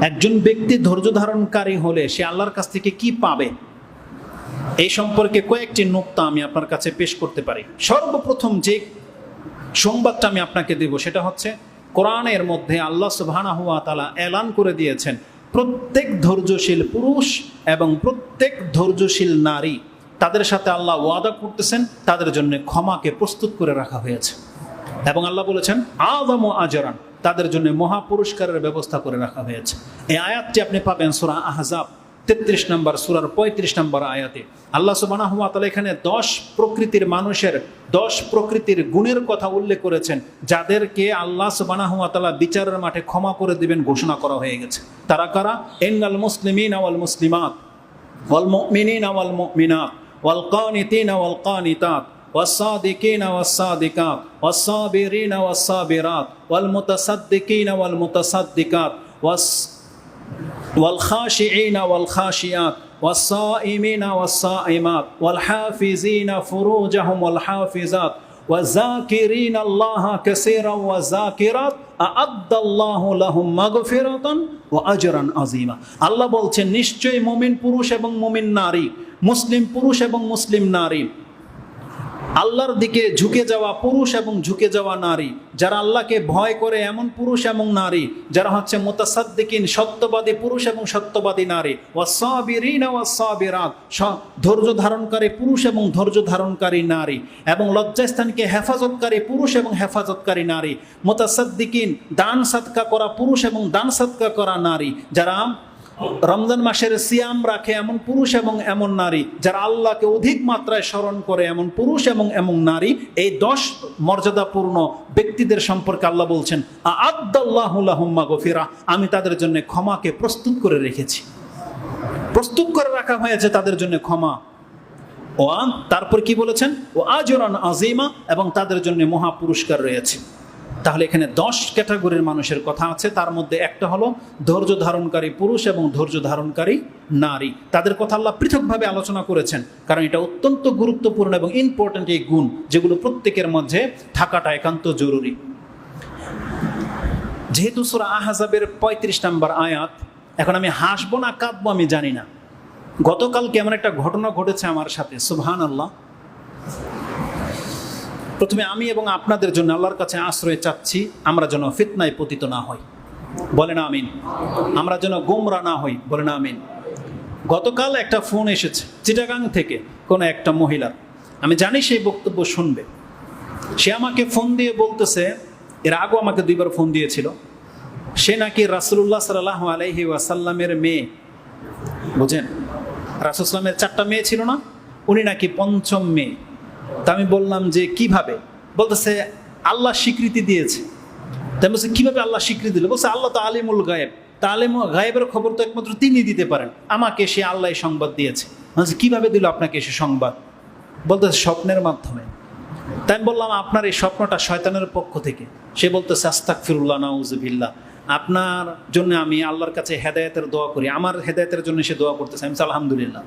একজন ব্যক্তি ধৈর্য ধারণকারী হলে সে আল্লাহর কাছ থেকে কি পাবে? এই সম্পর্কে কয়েকটি নোক্তা আমি আপনার কাছে পেশ করতে পারি। সর্বপ্রথম যে সংবাদটা আমি আপনাকে দেব, সেটা হচ্ছে কোরআনের মধ্যে আল্লাহ সুবহানাহু ওয়া তাআলা এলান করে দিয়েছেন, প্রত্যেক ধৈর্যশীল পুরুষ এবং প্রত্যেক ধৈর্যশীল নারী, তাদের সাথে আল্লাহ ওয়াদা করতেছেন, তাদের জন্য ক্ষমাকে প্রস্তুত করে রাখা হয়েছে। এবং আল্লাহ বলেছেন আদম আজরান তাদের জন্য মহা পুরস্কারের ব্যবস্থা করে রাখা হয়েছে। এই আয়াতটি আপনি পাবেন সুরা আহজাব, তেত্রিশ নম্বর, সুরার পঁয়ত্রিশ নম্বর আয়াতে। আল্লাহ সুবানা তালা এখানে দশ প্রকৃতির মানুষের, দশ প্রকৃতির গুণের কথা উল্লেখ করেছেন, যাদেরকে আল্লাহ সুবানা হুয়া তালা বিচারের মাঠে ক্ষমা করে দিবেন ঘোষণা করা হয়ে গেছে। তারা কারা? এন্নাল মুসলিমিন আওয়াল মুসলিমাত, ওয়াল মুমিনিন ওয়াল মুমিনাত, ওয়াল কানিতিন ওয়াল কানিতাত। والصادقين والصادقات والصابرين والصابرات والمتصدقين والمتصدقات والص والخاشعين والخاشعات والصائمين والصائمات والحافظين فروجهم والحافظات والذاكرين الله كثيرا والذاكرات أعد الله لهم مغفرة وأجرا عظيما আল্লাহ বলছেন নিশ্চয়ই মুমিন পুরুষ এবং মুমিন নারী মুসলিম পুরুষ এবং মুসলিম নারী আল্লাহর দিকে ঝুঁকে যাওয়া পুরুষ এবং ঝুঁকে যাওয়া নারী। যারা আল্লাহকে ভয় করে এমন পুরুষ এবং নারী, যারা হচ্ছে মোতাসাদ্দিকিন, সত্যবাদী পুরুষ এবং সত্যবাদী নারী। ওয়াসাবিরাত ধৈর্য ধারণকারী পুরুষ এবং ধৈর্য ধারণকারী নারী। এবং লজ্জাস্থানকে হেফাজতকারী পুরুষ এবং হেফাজতকারী নারী। মোতাসাদ্দিকিন, দান সাদকা করা পুরুষ এবং দান সাদকা করা নারী। যারা রমজান মাসের সিয়াম রাখে এমন পুরুষ এবং এমন নারী, যারা আল্লাহকে অধিক মাত্রায় স্মরণ করে এমন পুরুষ এবং এমন নারী। এই দশ মর্যাদাপূর্ণ ব্যক্তিদের সম্পর্কে আল্লাহ বলছেন আদাল্লাহুল্লাহুম্মা গফিরা আমি তাদের জন্য ক্ষমাকে প্রস্তুত করে রেখেছি। প্রস্তুত করে রাখা হয়েছে তাদের জন্য ক্ষমা। ও তারপর কি বলেছেন? ও আজরান আজিমা এবং তাদের জন্য মহা পুরস্কার রয়েছে। তাহলে এখানে দশ ক্যাটাগরির মানুষের কথা আছে। তার মধ্যে একটা হলো ধৈর্য ধারণকারী পুরুষ এবং ধৈর্য ধারণকারী নারী। তাদের কথা আল্লাহ পৃথকভাবে আলোচনা করেছেন। কারণ এটা অত্যন্ত গুরুত্বপূর্ণ এবং ইম্পর্ট্যান্ট এই গুণ যেগুলো প্রত্যেকের মধ্যে থাকাটা একান্ত জরুরি। যেহেতু সুরা আহাজাবের পঁয়ত্রিশ নম্বর আয়াত, এখন আমি হাসবো না, কাঁদবো আমি জানি না। গতকালকে এমন একটা ঘটনা ঘটেছে আমার সাথে সুবহান আল্লাহ প্রথমে আমি এবং আপনাদের জন্য আল্লাহর কাছে আশ্রয় চাচ্ছি, আমরা যেন ফিতনায় পতিত না হই। বলে না আমিন। আমরা যেন গোমরা না হই বলে না আমিন। গতকাল একটা ফোন এসেছে, চিটাগাং থেকে কোনো একটা মহিলার। আমি জানি সেই বক্তব্য শুনবে। সে আমাকে ফোন দিয়ে বলতেছে, এর আগেও আমাকে দুইবার ফোন দিয়েছিল, সে নাকি রাসুল্লাহ সাল্লাহ আলহি ওয়াসাল্লামের মেয়ে। বুঝেন? রাসুসলামের চারটা মেয়ে ছিল না, উনি নাকি পঞ্চম মেয়ে। তা আমি বললাম যে, কীভাবে? বলতেছে, আল্লাহ স্বীকৃতি দিয়েছে। তাই বলছে, কীভাবে আল্লাহ স্বীকৃতি দিল? বলছে, আল্লাহ তো আলিমুল গায়েব। তা আলিম গায়েবের খবর তো একমাত্র তিনি দিতে পারেন। আমাকে সে আল্লাহ সংবাদ দিয়েছে। বলছে, কীভাবে দিল আপনাকে সে সংবাদ? বলতেছে, স্বপ্নের মাধ্যমে। তাই আমি বললাম, আপনার এই স্বপ্নটা শয়তানের পক্ষ থেকে। সে বলতেছে আস্তাক ফিরুল্লাহ নাউজবিল্লা আপনার জন্য আমি আল্লাহর কাছে হেদায়তের দোয়া করি। আমার হেদায়তের জন্য সে দোয়া করতেছে। আমি আলহামদুলিল্লাহ।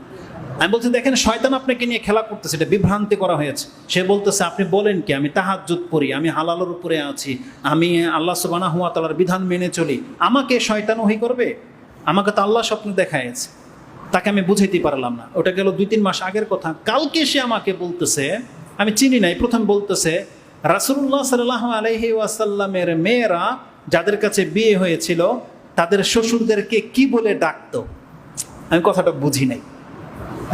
আমি বলছি, দেখেন, শয়তান আপনাকে নিয়ে খেলা করতেছে, এটা বিভ্রান্তি করা হয়েছে। সে বলতেছে, আপনি বলেন কি, আমি তাহাজ্জুদ করি আমি হালালের উপরে আছি, আমি আল্লাহ সুবানা হুয়া তালার বিধান মেনে চলি। আমাকে শয়তান ওহি করবে? আমাকে তো আল্লাহ স্বপ্ন দেখায়ছে তাকে আমি বুঝাইতে পারলাম না। ওটা গেল দুই তিন মাস আগের কথা। কালকে সে আমাকে বলতেছে, আমি চিনি নাই, প্রথম বলতেছে রাসুল্লাহ সাল্লাহ আলহি ওয়াসাল্লামের মেয়েরা যাদের কাছে বিয়ে হয়েছিল, তাদের শ্বশুরদেরকে কি বলে ডাকতো? আমি কথাটা বুঝি নাই।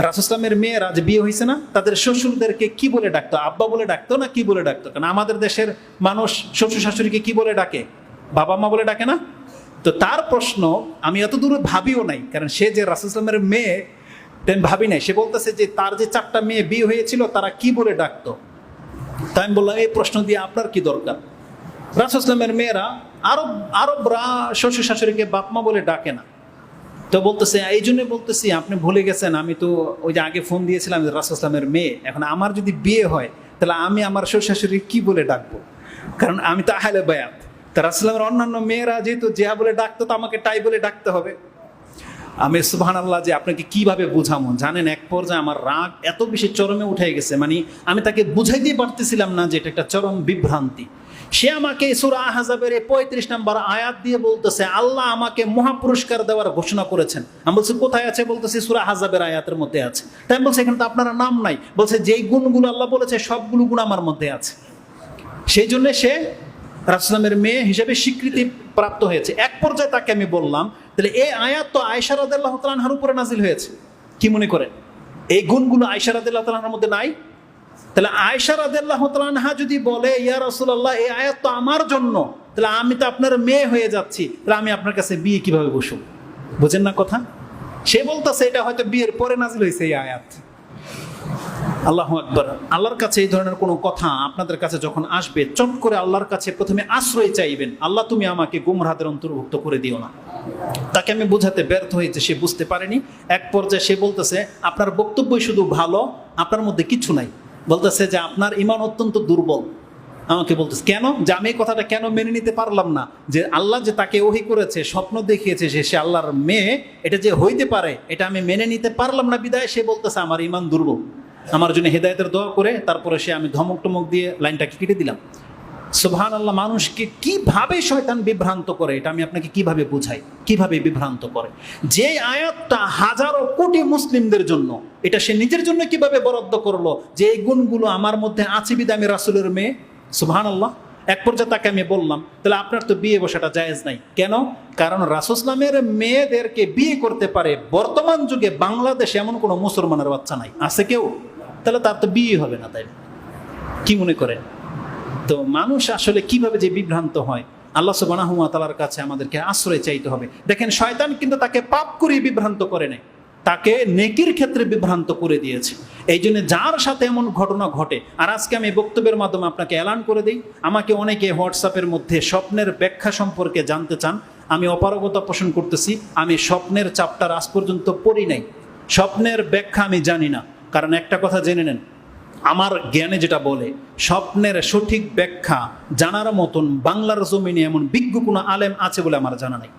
রাসুসলামের মেয়েরা যে বিয়ে হয়েছে না, তাদের শ্বশুরদেরকে কি বলে ডাকতো? আব্বা বলে ডাকতো না কি বলে ডাকতো? কারণ আমাদের দেশের মানুষ শ্বশুর শাশুড়িকে কি বলে ডাকে? বাবা মা বলে ডাকে না? তো তার প্রশ্ন আমি এত দূরে ভাবিও নাই, কারণ সে যে রাসুসলামের মেয়ে তেন ভাবি নাই। সে বলতেছে যে তার যে চারটা মেয়ে বিয়ে হয়েছিল, তারা কি বলে ডাকতো? তাই আমি বললাম, এই প্রশ্ন দিয়ে আপনার কি দরকার? রাসুসলামের মেয়েরা আরব, আরবরা শ্বশুর শাশুড়িকে বাপমা বলে ডাকে না। তো বলতেছে, এই জন্য বলতেছি, আপনি ভুলে গেছেন, আমি তো ওই যে আগে ফোন দিয়েছিলাম রাসুসলামের মেয়ে, এখন আমার যদি বিয়ে হয়, তাহলে আমি আমার শ্বশুর শাশুড়ি কি বলে ডাকবো? কারণ আমি তো আহলে বায়াত। তা রাসুসলামের অন্যান্য মেয়েরা যেহেতু যেহা বলে ডাকতো, তো আমাকে টাই বলে ডাকতে হবে। আমি সুবহান আল্লাহ যে আপনাকে কীভাবে বুঝাবো জানেন, এক পর্যায়ে আমার রাগ এত বেশি চরমে উঠে গেছে মানে আমি তাকে বুঝাইতে পারতেছিলাম না যে এটা একটা চরম বিভ্রান্তি। সে আমাকে সুরা আহাজাবের পঁয়ত্রিশ নম্বর আয়াত দিয়ে বলতেছে, আল্লাহ আমাকে মহাপুরস্কার দেওয়ার ঘোষণা করেছেন। আমি বলছি, কোথায় আছে? বলতেছি, সুরা হাজাবের আয়াতের মধ্যে আছে। তাই আমি বলছি, এখানে তো আপনার নাম নাই। বলছে, যেই গুণগুলো আল্লাহ বলেছে, সবগুলো গুণ আমার মধ্যে আছে। সেই জন্য সে রাসলামের মেয়ে হিসেবে স্বীকৃতি প্রাপ্ত হয়েছে। এক পর্যায়ে তাকে আমি বললাম, তাহলে এই আয়াত তো আয়সা রাদিল্লাহ তালাহার উপরে নাজিল হয়েছে। কি মনে করেন? এই গুণগুলো আয়সা রাদিল্লাহ তালাহার মধ্যে নাই? তাহলে আয়সা রাদিল্লাহ তালাহা যদি বলে, ইয়া রসুল্লাহ এই আয়াত তো আমার জন্য। তাহলে আমি তো আপনার মেয়ে হয়ে যাচ্ছি। তাহলে আমি আপনার কাছে বিয়ে কীভাবে বসব? বুঝেন না কথা? সে বলতেছে, এটা হয়তো বিয়ের পরে নাজিল হয়েছে এই আয়াত। আল্লাহ আকবর। আল্লাহর কাছে এই ধরনের কোনো কথা আপনাদের কাছে যখন আসবে, চট করে আল্লাহর কাছে প্রথমে আশ্রয় চাইবেন। আল্লাহ, তুমি আমাকে গুমরাহাদের অন্তর্ভুক্ত করে দিও না। তাকে আমি বোঝাতে ব্যর্থ হয়েছে, সে বুঝতে পারেনি। এক পর্যায়ে সে বলতেছে, আপনার বক্তব্যই শুধু ভালো, আপনার মধ্যে কিছু নাই। বলতেছে যে আপনার ইমান অত্যন্ত দুর্বল। আমাকে বলতেছে, কেন? যে আমি এই কথাটা কেন মেনে নিতে পারলাম না? যে আল্লাহ যে তাকে ওহি করেছে, স্বপ্ন দেখিয়েছে যে সে আল্লাহর মেয়ে, এটা যে হইতে পারে, এটা আমি মেনে নিতে পারলাম না। বিদায় সে বলতেছে, আমার ইমান দুর্বল। আমার জন্য হেদায়তের দোয়া করে, তারপরে সে আমি ধমক টমক দিয়ে লাইনটাকে কেটে দিলাম। সুবহান আল্লাহ মানুষকে কীভাবে শয়তান বিভ্রান্ত করে, এটা আমি আপনাকে কীভাবে বুঝাই? কীভাবে বিভ্রান্ত করে? যে আয়াতটা হাজারো কোটি মুসলিমদের জন্য, এটা সে নিজের জন্য কীভাবে বরাদ্দ করল? যে এই গুণগুলো আমার মধ্যে আছে বিদে আমি রাসুলের মেয়ে? সুবহান আল্লাহ এক পর্যায়ে তাকে আমি বললাম, তাহলে আপনার তো বিয়ে বসাটা জায়েজ নাই। কেন? কারণ রাসুসলামের মেয়েদেরকে বিয়ে করতে পারে, বর্তমান যুগে বাংলাদেশে এমন কোনো মুসলমানের বাচ্চা নাই। আছে কেউ? তাহলে তার তো বিয়ে হবে না তাই কি মনে করেন? তো মানুষ আসলে কীভাবে যে বিভ্রান্ত হয়, আল্লাহ সুবানাহুয়া তালার কাছে আমাদেরকে আশ্রয় চাইতে হবে। দেখেন, শয়তান কিন্তু তাকে পাপ করে বিভ্রান্ত করে নেয় তাকে নেকির ক্ষেত্রে বিভ্রান্ত করে দিয়েছে। এই জন্য যার সাথে এমন ঘটনা ঘটে, আর আজকে আমি বক্তব্যের মাধ্যমে আপনাকে এলান করে দিই, আমাকে অনেকে হোয়াটসঅ্যাপের মধ্যে স্বপ্নের ব্যাখ্যা সম্পর্কে জানতে চান। আমি অপারগতা পোষণ করতেছি, আমি স্বপ্নের চাপটার আজ পর্যন্ত পড়ি নাই। স্বপ্নের ব্যাখ্যা আমি জানি না। কারণ একটা কথা জেনে নেন আমার জ্ঞানে যেটা বলে, স্বপ্নের সঠিক ব্যাখ্যা জানার মতন বাংলার জমিনে এমন বিজ্ঞ কোনো আলেম আছে বলে আমার জানা নেই।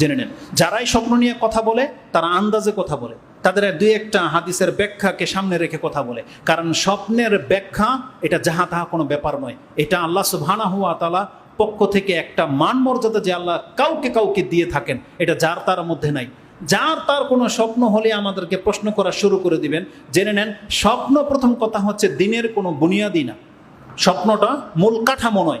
জেনে নেন, যারাই স্বপ্ন নিয়ে কথা বলে, তারা আন্দাজে কথা বলে। তাদের দুই একটা হাদিসের ব্যাখ্যাকে সামনে রেখে কথা বলে। কারণ স্বপ্নের ব্যাখ্যা, এটা যাহা তাহা কোনো ব্যাপার নয়। এটা আল্লাহ সুবহানা হুয়া তালা পক্ষ থেকে একটা মান মর্যাদা যে আল্লাহ কাউকে কাউকে দিয়ে থাকেন, এটা যার তার মধ্যে নাই। যার তার কোনো স্বপ্ন হলে আমাদেরকে প্রশ্ন করা শুরু করে দিবেন। জেনে নেন, স্বপ্ন প্রথম কথা হচ্ছে দিনের কোনো বুনিয়াদি না। স্বপ্নটা মূল কাঠামো নয়।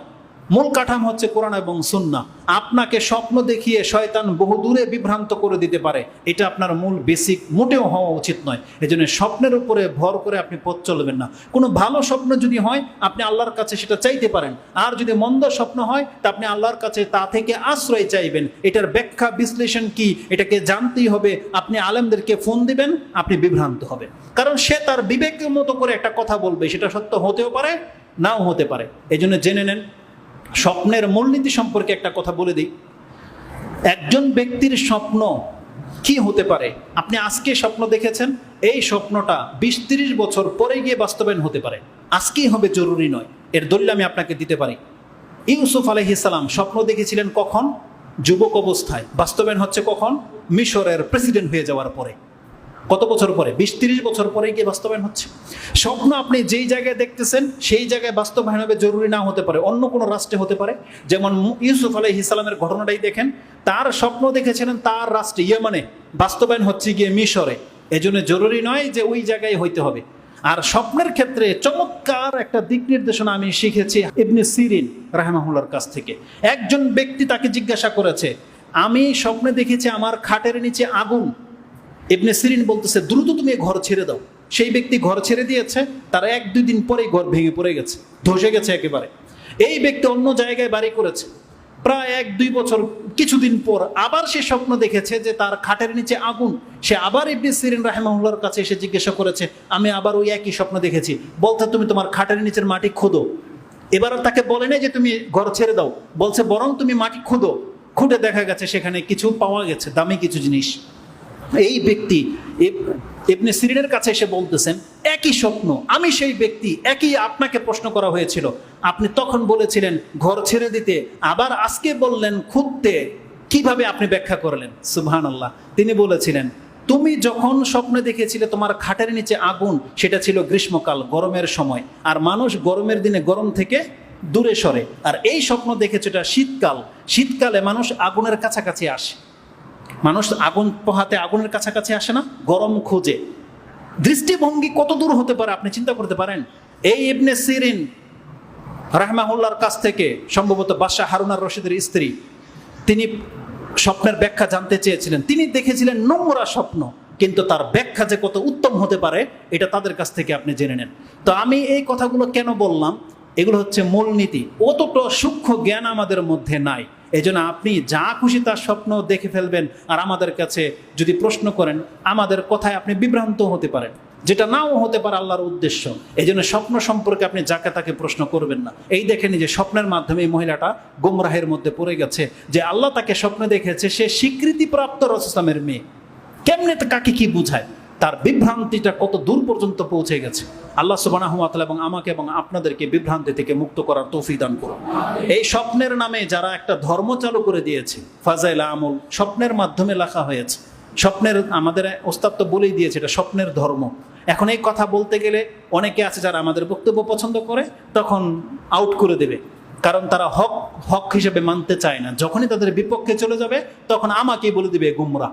মূল কাঠামো হচ্ছে কোরআন এবং সুন্না আপনাকে স্বপ্ন দেখিয়ে শয়তান বহু দূরে বিভ্রান্ত করে দিতে পারে। এটা আপনার মূল বেসিক মোটেও হওয়া উচিত নয়। এই জন্য স্বপ্নের উপরে ভর করে আপনি পথ চলবেন না। কোনো ভালো স্বপ্ন যদি হয়, আপনি আল্লাহর কাছে সেটা চাইতে পারেন। আর যদি মন্দ স্বপ্ন হয়, তা আপনি আল্লাহর কাছে তা থেকে আশ্রয় চাইবেন। এটার ব্যাখ্যা বিশ্লেষণ কি, এটাকে জানতেই হবে। আপনি আলেমদেরকে ফোন দিবেন, আপনি বিভ্রান্ত হবেন। কারণ সে তার বিবেকের মতো করে একটা কথা বলবে। সেটা সত্য হতেও পারে, নাও হতে পারে। এই জন্য জেনে নেন স্বপ্নের মূলনীতি সম্পর্কে একটা কথা বলে দিই। একজন ব্যক্তির স্বপ্ন কি হতে পারে? আপনি আজকে স্বপ্ন দেখেছেন, এই স্বপ্নটা বিশ তিরিশ বছর পরে গিয়ে বাস্তবায়ন হতে পারে। আজকেই হবে জরুরি নয়, এর দলিল আমি আপনাকে দিতে পারি। ইউসুফ আলহিসাল্লাম স্বপ্ন দেখেছিলেন কখন? যুবক অবস্থায়। বাস্তবায়ন হচ্ছে কখন? মিশরের প্রেসিডেন্ট হয়ে যাওয়ার পরে। কত বছর পরে? বিশ, তিরিশ বছর পরে গিয়ে বাস্তবায়ন হচ্ছে। স্বপ্ন আপনি যেই জায়গায় দেখতেছেন, সেই জায়গায় বাস্তবায়ন হবে, জরুরি না হতে পারে। অন্য কোনো রাষ্ট্রে হতে পারে। যেমন ইউসুফ আলহ ইসলামের ঘটনাটাই দেখেন। তার স্বপ্ন দেখেছিলেন তার রাষ্ট্রে ইয়ে মানে বাস্তবায়ন হচ্ছে গিয়ে মিশরে। এজন্য জরুরি নয় যে ওই জায়গায় হইতে হবে। আর স্বপ্নের ক্ষেত্রে চমৎকার একটা দিক নির্দেশনা আমি শিখেছি ইবনে সিরিন রাহমাহুল্লার কাছ থেকে। একজন ব্যক্তি তাকে জিজ্ঞাসা করেছে, আমি স্বপ্নে দেখেছি আমার খাটের নিচে আগুন ইবনে সিরিন বলতেছে, দ্রুত তুমি ঘর ছেড়ে দাও। সেই ব্যক্তি ঘর ছেড়ে দিয়েছে, তারা এক দুই দিন পরেই ঘর ভেঙে পড়ে গেছে, ধসে গেছে একেবারে। এই ব্যক্তি অন্য জায়গায় বাড়ি করেছে। প্রায় এক দুই বছর, কিছুদিন পর আবার সে স্বপ্ন দেখেছে যে তার খাটের নিচে আগুন। সে আবার ইবনে সিরিন রাহেমাহুল্লার কাছে এসে জিজ্ঞাসা করেছে, আমি আবার ওই একই স্বপ্ন দেখেছি। বলতে তুমি তোমার খাটের নিচের মাটি খোদো। এবার তাকে বলে নাই যে তুমি ঘর ছেড়ে দাও। বলছে, বরং তুমি মাটি খুদো। খুঁটে দেখা গেছে, সেখানে কিছু পাওয়া গেছে, দামি কিছু জিনিস। এই ব্যক্তি ইবনে সিরিনের কাছে এসে বলতেছেন, একই স্বপ্ন, আমি সেই ব্যক্তি, একই আপনাকে প্রশ্ন করা হয়েছিল। আপনি তখন বলেছিলেন, ঘর ছেড়ে দিতে। আবার আজকে বললেন খুঁজতে কীভাবে আপনি ব্যাখ্যা করলেন? সুবহান আল্লাহ তিনি বলেছিলেন, তুমি যখন স্বপ্নে দেখেছিলে তোমার খাটের নিচে আগুন, সেটা ছিল গ্রীষ্মকাল, গরমের সময়। আর মানুষ গরমের দিনে গরম থেকে দূরে সরে। আর এই স্বপ্ন দেখেছে এটা শীতকাল। শীতকালে মানুষ আগুনের কাছাকাছি আসে। মানুষ আগুন পোহাতে, আগুনের কাছাকাছি আসে না? গরম খোঁজে। দৃষ্টিভঙ্গি কত দূর হতে পারে আপনি চিন্তা করতে পারেন? এই ইবনে সিরিন রাহমাহুল্লার কাছ থেকে সম্ভবত বাদশাহ হারুনার রশিদের স্ত্রী, তিনি স্বপ্নের ব্যাখ্যা জানতে চেয়েছিলেন। তিনি দেখেছিলেন নোংরা স্বপ্ন, কিন্তু তার ব্যাখ্যা যে কত উত্তম হতে পারে, এটা তাদের কাছ থেকে আপনি জেনে নেন। তো আমি এই কথাগুলো কেন বললাম? এগুলো হচ্ছে মূলনীতি। অতটা সূক্ষ্ম জ্ঞান আমাদের মধ্যে নাই। এই জন্য আপনি যা খুশি তার স্বপ্ন দেখে ফেলবেন আর আমাদের কাছে যদি প্রশ্ন করেন, আমাদের কথায় আপনি বিভ্রান্ত হতে পারেন। যেটা নাও হতে পারে আল্লাহর উদ্দেশ্য। এই জন্য স্বপ্ন সম্পর্কে আপনি যাকে তাকে প্রশ্ন করবেন না। এই দেখেনি যে স্বপ্নের মাধ্যমে এই মহিলাটা গোমরাহের মধ্যে পড়ে গেছে যে আল্লাহ তাকে স্বপ্নে দেখেছে, সে স্বীকৃতিপ্রাপ্ত রসলামের মেয়ে। কেমনে কাকে কি বুঝায়? তার বিভ্রান্তিটা কত দূর পর্যন্ত পৌঁছে গেছে? আল্লাহ সুবাহ এবং আমাকে এবং আপনাদেরকে বিভ্রান্তি থেকে মুক্ত করার তৌফিক দান করুন। এই স্বপ্নের নামে যারা একটা ধর্ম চালু করে দিয়েছে, ফাজাইল আমল, স্বপ্নের মাধ্যমে লেখা হয়েছে, স্বপ্নের আমাদের ওস্তাদ তো বলেই দিয়েছে এটা স্বপ্নের ধর্ম। এখন এই কথা বলতে গেলে অনেকে আছে যারা আমাদের বক্তব্য পছন্দ করে, তখন আউট করে দেবে। কারণ তারা হক হক হিসেবে মানতে চায় না। যখনই তাদের বিপক্ষে চলে যাবে, তখন আমাকেই বলে দিবে গুমরা।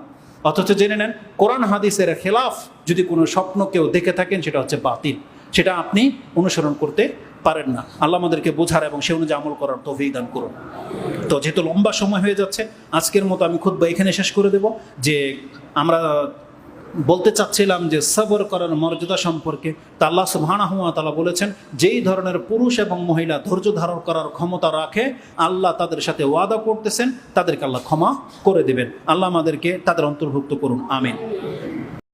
অথচ জেনে নেন, কোরআন হাদিসের খেলাফ যদি কোনো স্বপ্ন কেউ দেখে থাকেন, সেটা হচ্ছে বাতিল। সেটা আপনি অনুসরণ করতে পারেন না। আল্লাহ আমাদেরকে বোঝার এবং সে অনুযায়ী আমল করার তৌফিক দান করুন। তো যেহেতু লম্বা সময় হয়ে যাচ্ছে, আজকের মতো আমি খুব এখানে শেষ করে দেব যে আমরা বলতে চাচ্ছিলাম যে সবর করার মর্যাদা সম্পর্কে। তা আল্লাহ সুবহানাহুয়া তালা বলেছেন, যেই ধরনের পুরুষ এবং মহিলা ধৈর্য ধারণ করার ক্ষমতা রাখে, আল্লাহ তাদের সাথে ওয়াদা করতেছেন, তাদেরকে আল্লাহ ক্ষমা করে দেবেন। আল্লাহ আমাদেরকে তাদের অন্তর্ভুক্ত করুন, আমিন।